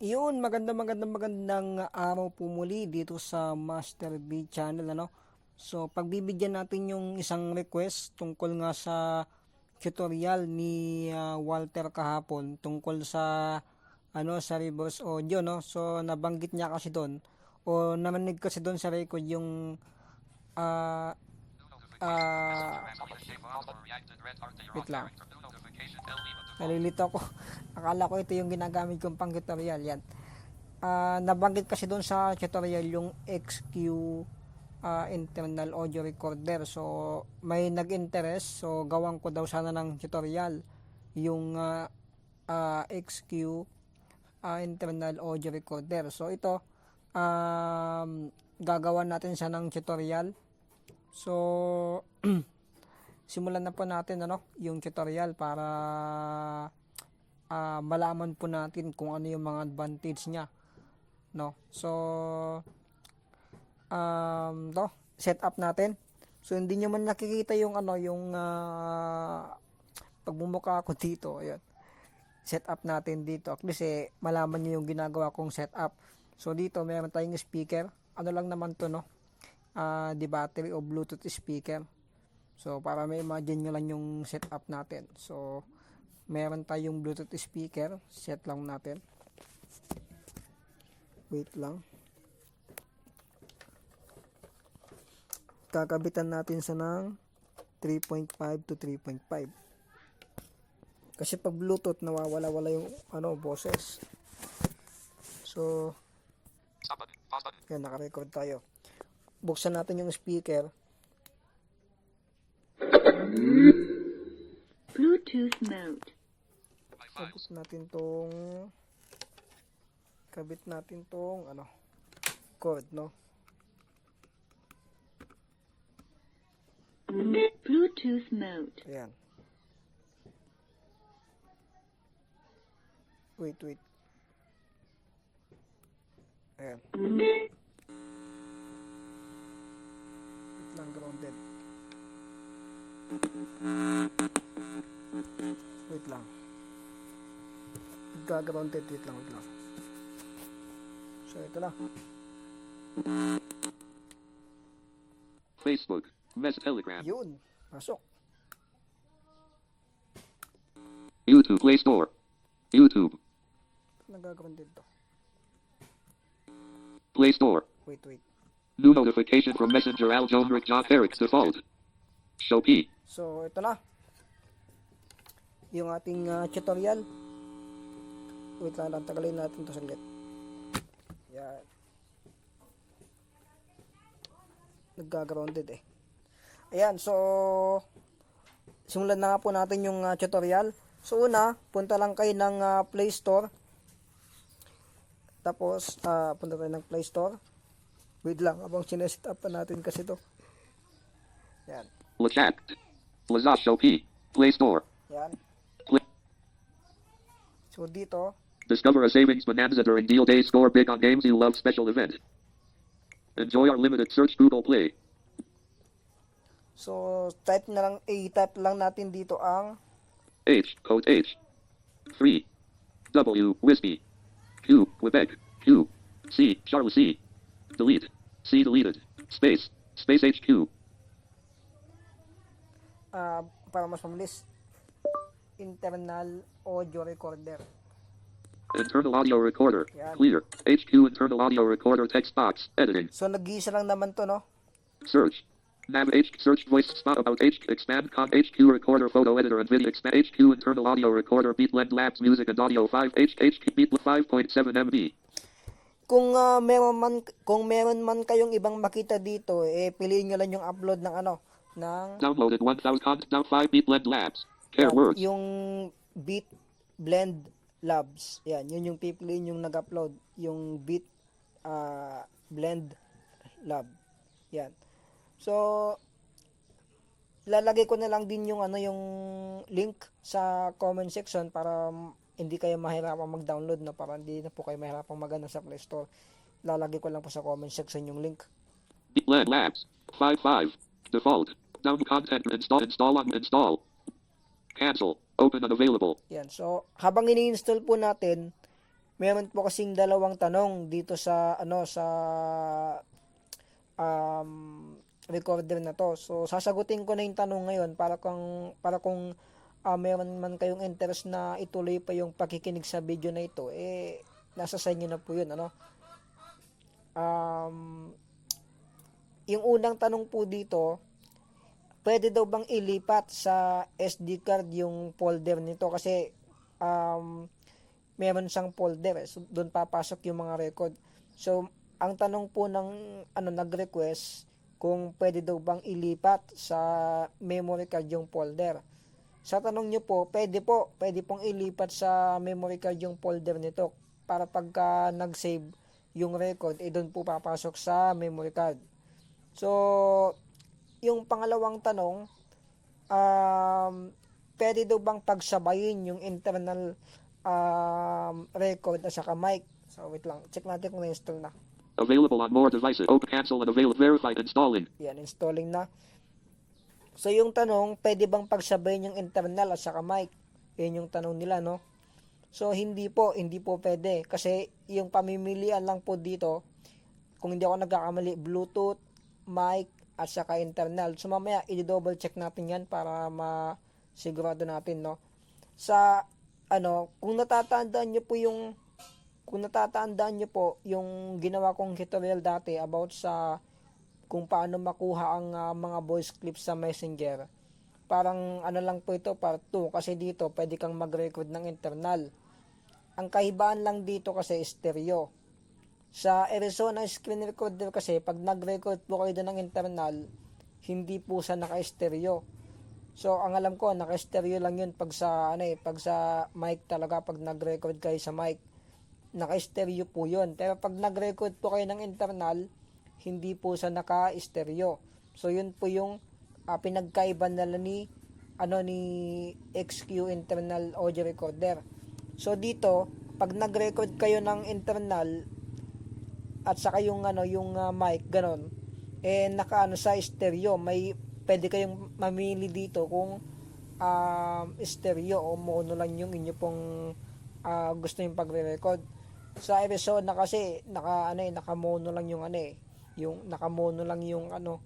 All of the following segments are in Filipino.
Yun, maganda maganda magandang araw po muli dito sa Master B channel ano. So pagbibigyan natin yung isang request tungkol nga sa tutorial ni ah, Walter kahapon tungkol sa ano sa reverse audio no. So nabanggit niya kasi doon o narinig kasi doon sa record yung ah ah wait lang. Nalilito ako. Akala ko ito yung ginagamit kong pang tutorial. Yan. Ah, nabanggit kasi doon sa tutorial yung XQ ah, internal audio recorder. So, may nag-interest. So, gawan ko daw sana ng tutorial yung ah, ah, XQ ah, internal audio recorder. So, ito um, gagawa natin siya ng tutorial. So, simulan na po natin ano, yung tutorial para ah, malaman po natin kung ano yung mga advantage niya. No? So, um, to, set up natin. So, hindi nyo man nakikita yung ano, yung ah, pagmumukha ko dito. Ayun. Set up natin dito. At least eh, malaman nyo yung ginagawa kong setup. So, dito meron tayong speaker. Ano lang naman to, no? Ah, di battery o Bluetooth speaker. So, para may imagine nyo lang yung setup natin. So, meron tayong Bluetooth speaker. Set lang natin. Wait lang. Kakabitan natin sa ng 3.5 to 3.5. Kasi pag Bluetooth, nawawala-wala yung ano, boses. So, yan, nakarecord tayo. Buksan natin yung speaker. Bluetooth mode. Kabit natin tong kabit natin tong ano cord no? Bluetooth mode. ayan. Wait wait. Ayan. Wait lang grounded wait lang gagrounded wait lang wait lang so ito na Facebook. Mess Telegram. yun pasok YouTube Play Store. YouTube. nagagrounded to Play Store. wait wait New notification from Messenger Al Jomrick John Eric's default. Show P. So, ito na. Yung ating ah, tutorial. Wait lang, tagalin natin to saglit. Yan. Nagka-grounded eh. Ayan, so simulan na nga po natin yung ah, tutorial. So una, punta lang kayo ng ah, Play Store. Tapos, ah, punta tayo ng Play Store. Wait lang, abang sineset up pa natin kasi to. Yan. Lachat. Lazar Show P. Play Store. Yan. Play. So dito, Discover a savings bonanza during deal day. Score big on games you love. Special event. Enjoy our limited search Google Play. so type na lang, i-type lang natin dito ang H. Code H. 3. W. Whiskey. Q. Quebec. Q. C. Charles C. Delete. C. Deleted. Space. Space HQ. Ah, para mas mabilis internal audio recorder. Internal audio recorder. Yan. Clear. HQ internal audio recorder text box. Editing. So nag-iisa lang naman to, no? Search. Nav H. Search voice spot about H. Expand con HQ recorder photo editor and video expand HQ internal audio recorder beat blend labs music and audio 5 H. HQ beat 5.7 MB. Kung ah, meron man kung meron man kayong ibang makita dito, eh piliin niyo lang yung upload ng ano, ng Downloaded 1000 con down 5 beat blend labs. Care yan, words. yung Beat Blend Labs. Yan, yun yung pipiliin yung nag-upload, yung Beat ah, Blend Lab. Yan. So lalagay ko na lang din yung ano yung link sa comment section para hindi kayo mahirapang mag-download na para hindi na po kayo mahirapang magana sa Play Store. Lalagay ko lang po sa comment section yung link. Beat labs. 5 5. Default. Down content install install on install. Cancel. Open unavailable. Yan. So, habang ini-install po natin, meron po kasing dalawang tanong dito sa ano sa um, recorder na to. So, sasagutin ko na yung tanong ngayon para kung para kung ah, meron man kayong interest na ituloy pa yung pakikinig sa video na ito, eh nasa sa inyo na po 'yun, ano. Um, yung unang tanong po dito, pwede daw bang ilipat sa SD card yung folder nito? Kasi um, meron siyang folder eh. so doon papasok yung mga record. So ang tanong po ng ano nag-request kung pwede daw bang ilipat sa memory card yung folder. Sa tanong nyo po pwede po. Pwede pong ilipat sa memory card yung folder nito para pagka nag-save yung record eh doon po papasok sa memory card. So yung pangalawang tanong, um, pwede daw bang pagsabayin yung internal um, record at saka mic? So, wait lang. Check natin kung na-install na. Available on more devices. Open cancel and avail verified installing. Yan, installing na. So, yung tanong, pwede bang pagsabayin yung internal at saka mic? Yan yung tanong nila, no? So, hindi po, hindi po pwede. Kasi, yung pamimilian lang po dito, kung hindi ako nagkakamali, Bluetooth, mic, at saka internal. So, mamaya, i-double check natin yan para masigurado natin, no? Sa, ano, kung natatandaan nyo po yung, kung natatandaan nyo po, yung ginawa kong tutorial dati about sa kung paano makuha ang ah, mga voice clips sa Messenger. Parang ano lang po ito, part 2. Kasi dito, pwede kang mag-record ng internal. Ang kahibaan lang dito kasi stereo. Sa Arizona screen recorder kasi, pag nag-record po kayo doon ng internal, hindi po sa naka-stereo. So, ang alam ko, naka-stereo lang yun pag sa, ano eh, pag sa mic talaga, pag nag-record kayo sa mic, naka-stereo po yun. Pero pag nag-record po kayo ng internal, hindi po sa naka-stereo. So, yun po yung ah, pinagkaiba nila ni ano ni XQ internal audio recorder. So dito, pag nag-record kayo ng internal at saka yung ano yung ah, mic ganon, eh nakaano sa stereo, may pwede kayong mamili dito kung um, stereo o mono lang yung inyo pong ah, gusto yung pagre-record. Sa Arizona kasi naka ano eh, naka mono lang yung ano eh, yung naka mono lang yung ano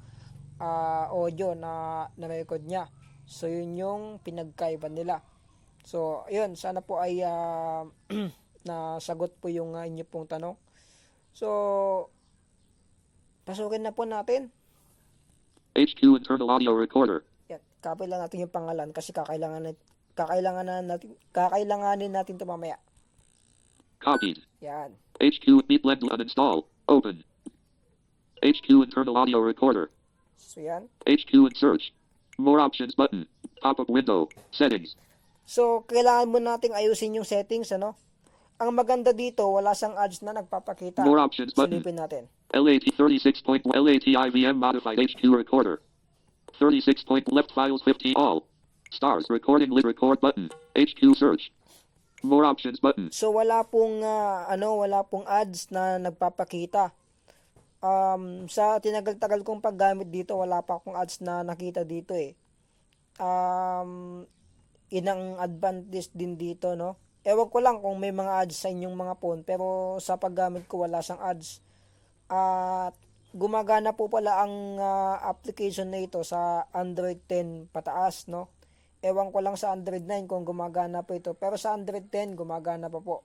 ah, audio na na-record niya. So yun yung pinagkaiba nila. So yun, sana po ay ah, nasagot po yung ah, inyo pong tanong. So pasukin na po natin. HQ internal audio recorder. Yan, copy lang natin yung pangalan kasi kakailangan nat- kakailangan na natin kakailanganin natin to mamaya. Copied. Yan. HQ Meet Blend uninstall. Open. HQ internal audio recorder. So yan. HQ and search. More options button. Pop-up window. Settings. So kailangan mo nating ayusin yung settings ano. Ang maganda dito, wala siyang ads na nagpapakita. More options button. Silipin natin. LAT 36 point LAT IVM modified HQ recorder. 36 point left files 50 all. Stars recording list record button. HQ search. More options button. So wala pong ah, ano, wala pong ads na nagpapakita. Um, sa tinagal-tagal kong paggamit dito, wala pa akong ads na nakita dito eh. Um, inang advantage din dito, no? Ewan ko lang kung may mga ads sa inyong mga phone, pero sa paggamit ko wala sang ads. At gumagana po pala ang ah, application na ito sa Android 10 pataas, no? Ewan ko lang sa Android 9 kung gumagana pa ito. Pero sa Android 10, gumagana pa po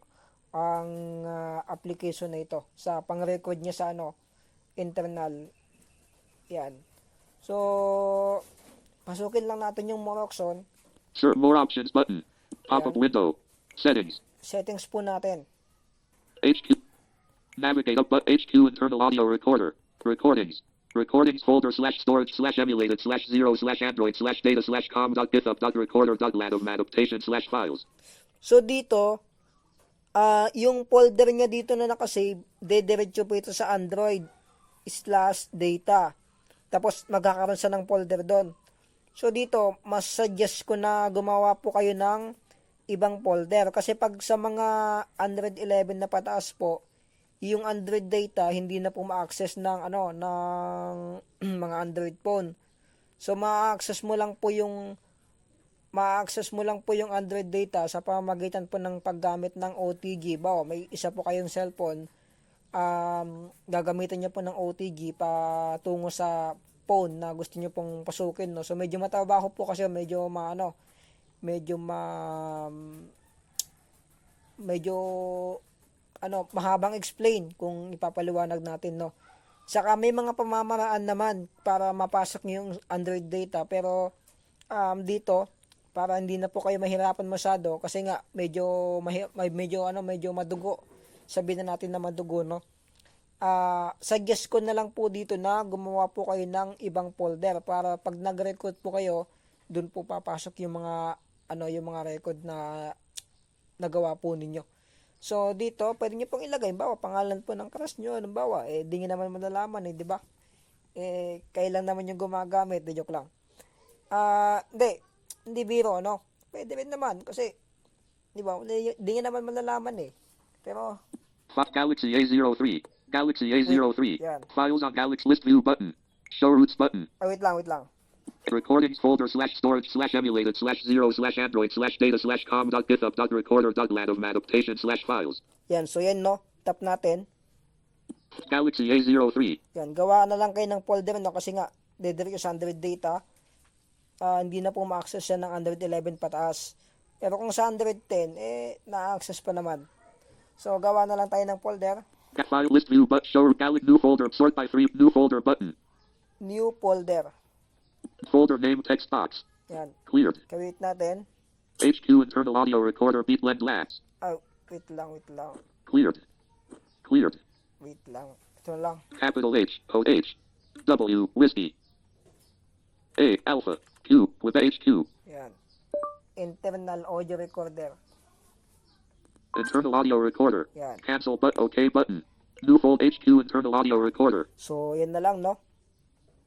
ang ah, application na ito. Sa pang-record niya sa ano, internal. Yan. So, pasukin lang natin yung Moroxon. Sir, more options button. Pop-up window. Settings. Settings po natin. HQ. Navigate up but HQ internal audio recorder. Recordings. Recordings folder slash storage slash emulated slash zero slash android slash data slash com dot github dot recorder dot ladom adaptation slash files. So, dito, ah yung folder niya dito na nakasave, dediretso po ito sa Android slash data. Tapos, magkakaroon siya ng folder doon. So, dito, mas suggest ko na gumawa po kayo ng ibang folder. Kasi pag sa mga Android 11 na pataas po, yung Android data hindi na po ma-access ng ano ng mga Android phone. So ma-access mo lang po yung ma-access mo lang po yung Android data sa pamamagitan po ng paggamit ng OTG. Bawa, may isa po kayong cellphone, um, gagamitin niyo po ng OTG patungo sa phone na gusto niyo pong pasukin. No? So, medyo matabaho po kasi medyo maano, medyo ma medyo ano mahabang explain kung ipapaliwanag natin no? Saka may mga pamamaraan naman para mapasok niyo yung Android data. Pero um, dito para hindi na po kayo mahirapan masyado kasi nga medyo mahi- may medyo ano medyo madugo. Sabihin na natin na madugo no? Ah suggest ko na lang po dito na gumawa po kayo ng ibang folder para pag nag-record po kayo doon po papasok yung mga ano yung mga record na nagawa po ninyo. So dito, pwede niyo pong ilagay, bawa pangalan po ng crush niyo, halimbawa, eh di naman malalaman eh, di ba? Eh kailan naman yung gumagamit, di joke lang. Ah, hindi, hindi biro, no? Pwede rin naman kasi di ba? Di, naman malalaman eh. Pero Galaxy A03. Galaxy A03. Yan. Files on Galaxy List View button. Show routes button. ah, wait lang, wait lang. Recordings folder slash storage slash emulated slash zero slash android slash data slash com dot githup dot recorder dot lat of adaptation slash files. Yan, so yan no. Tap natin. Galaxy A03. Yan, gawa na lang kayo ng folder no kasi nga dediretso sa Android data. Ah, hindi na po ma-access yan ng Android 11 pataas. Pero kung sa Android 10, eh, na-access pa naman. So, gawa na lang tayo ng folder. File list view but show Galaxy new folder sort by three new folder button. New folder. Folder name text box. Yan. Cleared. Create natin. HQ internal audio recorder beat blend labs. Ah, wait lang, wait lang. Cleared. Cleared. Wait lang. Ito lang. Capital H, O H, W, whiskey. A, alpha, Q, with HQ. Yan. Internal audio recorder. Internal audio recorder. Yan. Cancel but OK button. New fold HQ internal audio recorder. So, yan na lang, no?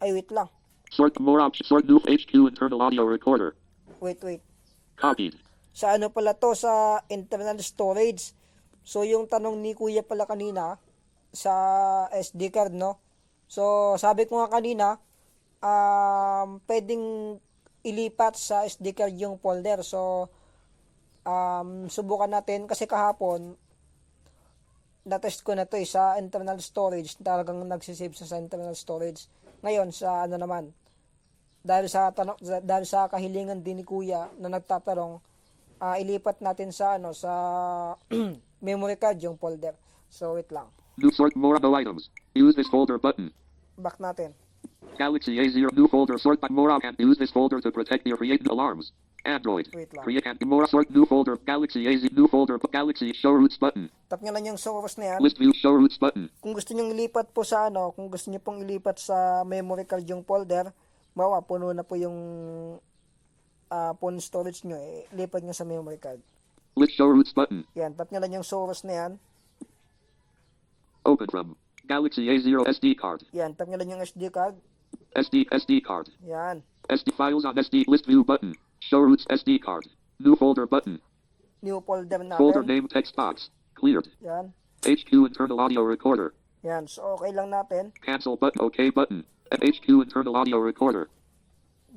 Ay, wait lang. Sort more options. Sort new HQ internal audio recorder. Wait, wait. Copied. sa ano pala to sa internal storage. So yung tanong ni Kuya pala kanina sa SD card no. So sabi ko nga kanina um pwedeng ilipat sa SD card yung folder. So um subukan natin kasi kahapon na-test ko na to eh, sa internal storage. Talagang nagsisave siya sa internal storage. Ngayon sa ano naman dahil sa tanong dahil sa kahilingan din ni Kuya na nagtatanong ah, ilipat natin sa ano sa memory card yung folder. So wait lang. New sort more of items. Use this folder button. Back natin. Galaxy A0 new folder sort by more and use this folder to protect your create alarms. Android. Wait lang. Create and more sort new folder. Galaxy AZ new folder. Galaxy show routes button. Tap nyo lang yung source na yan. List view show routes button. Kung gusto nyo ilipat po sa ano, kung gusto nyo pong ilipat sa memory card yung folder, bawa puno na po yung ah, phone storage nyo, eh, lipat nyo sa memory card. List show routes button. Yan, tap nyo lang yung source na yan. Open from Galaxy A0 SD card. Yan, tap nyo lang yung SD card. SD SD card. Yan. SD files on SD list view button. Show roots SD card. New folder button. New folder Folder name text box. Cleared. Yan. HQ internal audio recorder. Yan. So, okay lang natin. Cancel button. OK button. HQ internal audio recorder.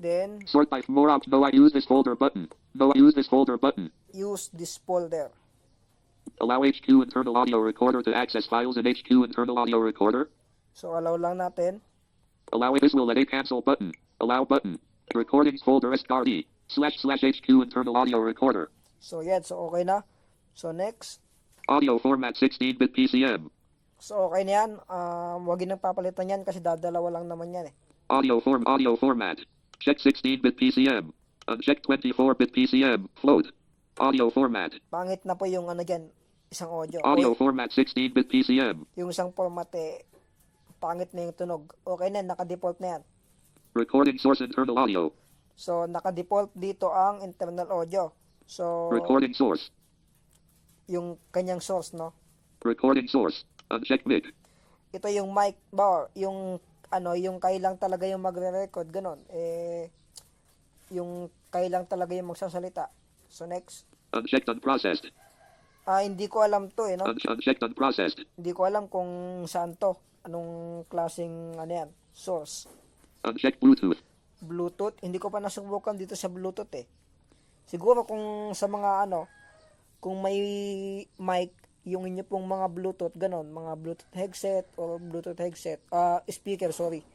Then, Sort by more options. No, I use this folder button. No, I use this folder button. use this folder. Allow HQ internal audio recorder to access files in HQ internal audio recorder. So, allow lang natin. Allow this will let a cancel button. Allow button. Recordings folder SRD. Slash slash HQ internal audio recorder. So, yan. So, okay na. So, next. Audio format 16-bit PCM. So, okay na yan. Um, wag nang papalitan yan kasi dadalawa lang naman yan eh. Audio form audio format. Check 16-bit PCM. Uncheck 24-bit PCM. Float. Audio format. Pangit na po yung ano dyan, isang audio. Audio O, format 16-bit PCM. yung isang format eh, pangit na yung tunog. Okay na, naka-default na yan. Recording source internal audio. So, naka-default dito ang internal audio. So, Recording source. yung kanyang source, no? Recording source. Uncheck mic. Ito yung mic bar, yung ano, yung kailang talaga yung magre-record, ganon. Eh, yung kailang talaga yung magsasalita. So, next. Unchecked unprocessed. Ah, hindi ko alam to eh, no? Un- unchecked unprocessed. Hindi ko alam kung saan to. Anong klaseng, ano yan, source. Unchecked Bluetooth. Bluetooth. Hindi ko pa nasubukan dito sa Bluetooth eh. Siguro kung sa mga ano, kung may mic, yung inyo pong mga Bluetooth, ganon, mga Bluetooth headset or Bluetooth headset, ah speaker, sorry.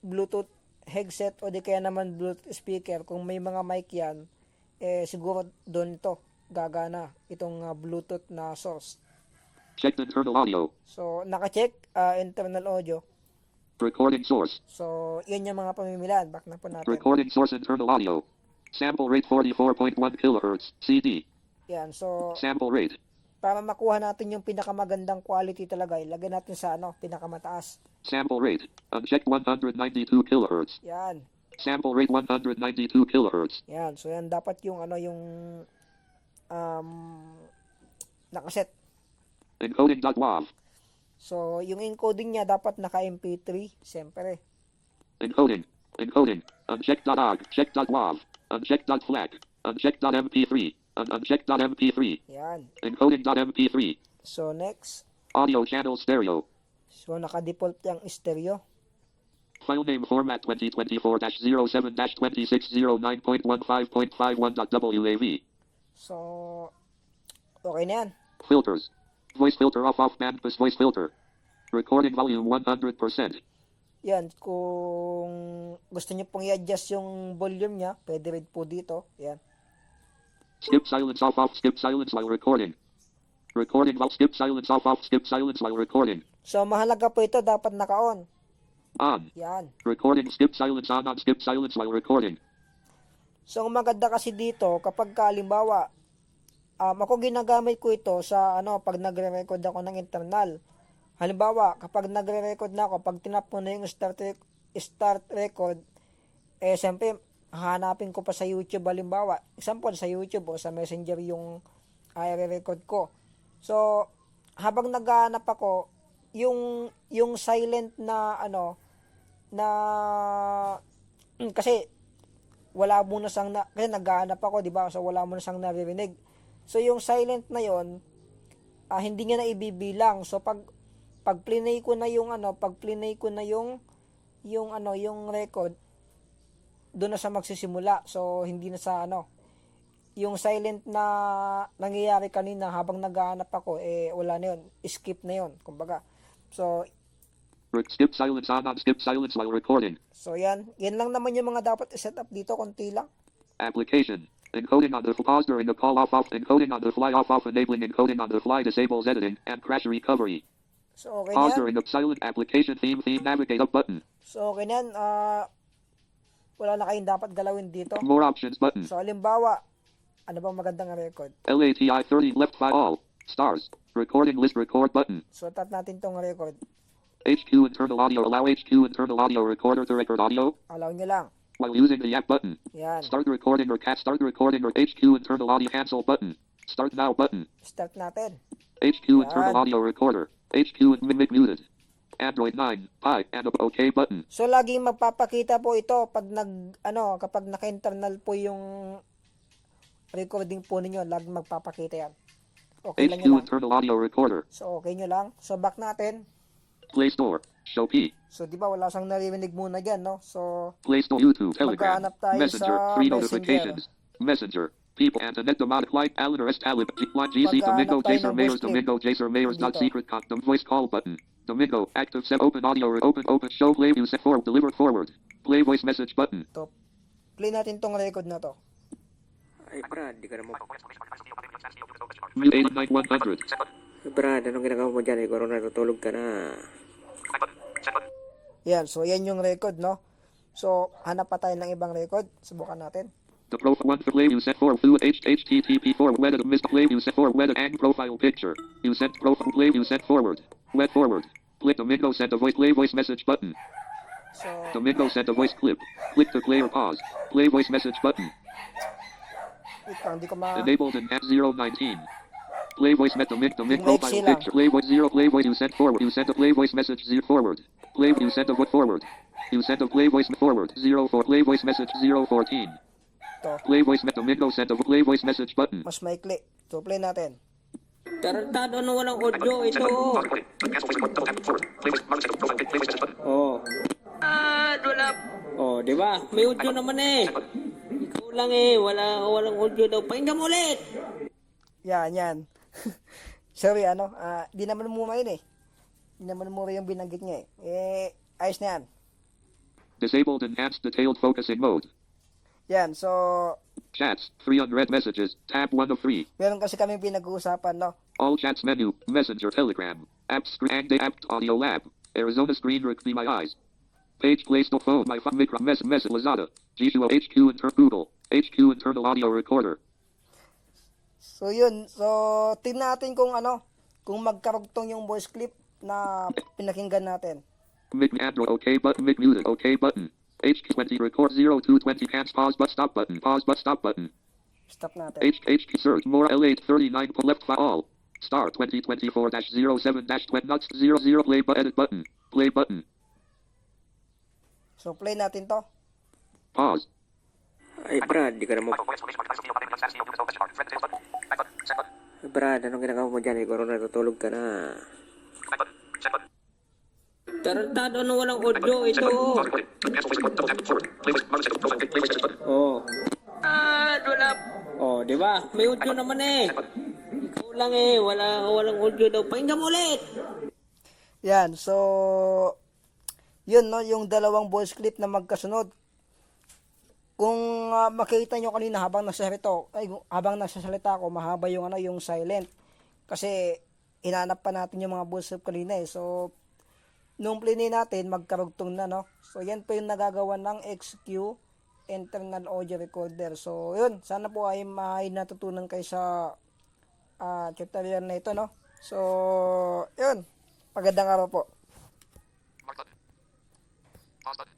Bluetooth headset o di kaya naman Bluetooth speaker, kung may mga mic yan, eh siguro doon ito gagana itong ah, Bluetooth na source. Checked internal audio. So, naka-check ah, internal audio. Recording source. So, yan yung mga pamimilan. Back na po natin. Recording source internal audio. Sample rate 44.1 kilohertz. CD. Yan. So, Sample rate. para makuha natin yung pinakamagandang quality talaga, ilagay natin sa ano, pinakamataas. Sample rate. Unchecked 192 kilohertz. Yan. Sample rate 192 kilohertz. Yan. So, yan dapat yung ano, yung um, nakaset. Encoding.wav. So, yung encoding niya dapat naka MP3, siyempre. Encoding. Encoding. Unchecked.og. Check.wav. Unchecked.flag. Unchecked.mp3. Un- Unchecked.mp3. Yan. Encoding.mp3. So, next. Audio channel stereo. So, naka-default yung stereo. File name format 2024-07-2609.15.51.wav. So, okay na yan. Filters. Voice filter off off band plus voice filter. Recording volume 100%. Yan, kung gusto niyo pong i-adjust yung volume niya, pwede rin po dito. Yan. Skip silence off off skip silence while recording. Recording while skip silence off off skip silence while recording. So, mahalaga po ito, dapat naka-on. On. Yan. Recording skip silence on on skip silence while recording. So, ang maganda kasi dito, kapag kalimbawa, um, ako ginagamit ko ito sa, ano, pag nagre-record ako ng internal. Halimbawa, kapag nagre-record na ako, pag tinap mo na yung start, rec- start record, eh, siyempre, hanapin ko pa sa YouTube, halimbawa, example, sa YouTube o sa Messenger yung i-record ko. So, habang naghahanap ako, yung, yung silent na, ano, na, kasi, wala mo na sang na, kasi naghahanap ako, di ba? So, wala mo na sang naririnig. So, yung silent na yon ah, hindi niya na ibibilang. So, pag, pag plinay ko na yung ano, pag plinay ko na yung, yung ano, yung record, doon na sa magsisimula. So, hindi na sa ano, yung silent na nangyayari kanina habang naghahanap ako, eh, wala na yun. Skip na yun, kumbaga. So, skip silence on on skip silence while recording. so yan. Yan lang naman yung mga dapat i-set up dito, konti lang. Application. Encoding on the pause during the call off off. Encoding on the fly off off. Enabling encoding on the fly disables editing and crash recovery. So, na Pause during the silent application theme theme navigate up button. So, okay na yan. Ah, wala na kayong dapat galawin dito. More options button. So, halimbawa, ano bang magandang record? LATI 30 left file all. Stars. Recording list record button. So, tap natin tong record. HQ internal audio allow HQ internal audio recorder to record audio Alaw nyo lang. While using the yak button. Yan. Start recording or cat start recording or HQ internal audio cancel button. Start now button. Start natin. HQ internal Yan. audio recorder. HQ and mimic muted. Android 9. Pi and OK button. So, laging magpapakita po ito pag nag, ano, kapag naka-internal po yung recording po ninyo, laging magpapakita yan. Okay HQ lang. internal audio recorder. So, okay nyo lang. So, back natin. Play Store. Show P. So, di ba, wala siyang naririnig muna dyan, no? So, Play Store YouTube. Telegram. Maghahanap tayo Messenger. sa Free Messenger. notifications. Messenger. People. Antoinette Demonic Light. Alan Arrest Talib. Line GC. Domingo. tayo Jaser Mayors. Domingo. Jaser Mayors. Dot secret condom. Voice call button. Domingo. Active set. Open audio. Open. Open. Show. Play. View. Set forward. Deliver forward. Play voice message button. to, play natin tong record na to. Ay, Brad, di ka naman. Mute 89100. Brad, anong ginagawa mo dyan? Siguro natutulog ka na. Yan, so yan yung record, no? So, hanap pa tayo ng ibang record. Subukan natin. The pro one for play. You set forward. Fluid HTTP forward. Web missed play. You set forward. Web and profile picture. You sent profile play. You sent forward. Web forward. Click Domingo. Send a voice. Play voice message button. So, Domingo sent a voice clip. Click to play or pause. Play voice message button. lang, hindi ko ma... Enabled in app 019. Play voice met Domingo Domingo Like profile sila. picture. Play voice zero. Play voice you sent forward. You sent a play voice message zero forward. Play you sent a voice forward. You sent a play voice forward. Zero for play voice message zero fourteen. To, Play voice met Domingo sent a play voice message button. mas maikli. So, play natin. Tarantado na walang audio ito. Oh. Ah, wala. Oh, di ba? May audio naman eh. Ikaw lang eh, wala, walang audio daw. Pakinggan mo ulit! Yan, yan. Sorry, ano, ah, di naman mura yun eh. Di naman mura yung binanggit niya eh. Eh, ayos na yan. Disabled enhanced detailed focusing mode. Yan, so, Chats, 3 unread messages, tab 1 of 3. meron kasi kami pinag-uusapan, no? All chats menu, Messenger, Telegram, Apps, screen, app, Audio Lab, Arizona Screen, Rick, my eyes. Page placed on phone, my phone, micro, mess, mess, Lazada, G2, HQ, inter, Google, HQ, internal audio recorder. So, yun. So, tingnan natin kung ano, kung magkarugtong yung voice clip na pinakinggan natin. Mic Android, OK button, mic muted, OK button. HQ20 record 0220 hands pause but stop button, pause but stop button. Stop natin. H HQ search more L8 39 pull left file all. Star 2024 07 20 nuts 00 play but edit button. Play button. So, play natin to. Pause. Ay, Brad, di ka na mo... Ay, Brad, anong ginagawa mo dyan? Siguro natutulog ka na. Tarantado na walang audio. Ito oh. Oh. Ah, wala. Oh, di ba? May audio naman eh. Ikaw lang eh, wala, walang audio daw. Pakinggan mo ulit! Yan, so, yun, no, yung dalawang voice clip na magkasunod. Kung ah, makita nyo kanina habang nagsasalita ako, ay, habang nagsasalita ako, mahaba yung ano, yung silent. Kasi, hinanap pa natin yung mga clip kanina eh. So, nung play natin, magkarugtong na, no? So, yan po yung nagagawa ng XQ internal audio recorder. So, yun, sana po ay may natutunan kayo sa ah tutorial na ito, no? So, yun. Magandang araw po. Button.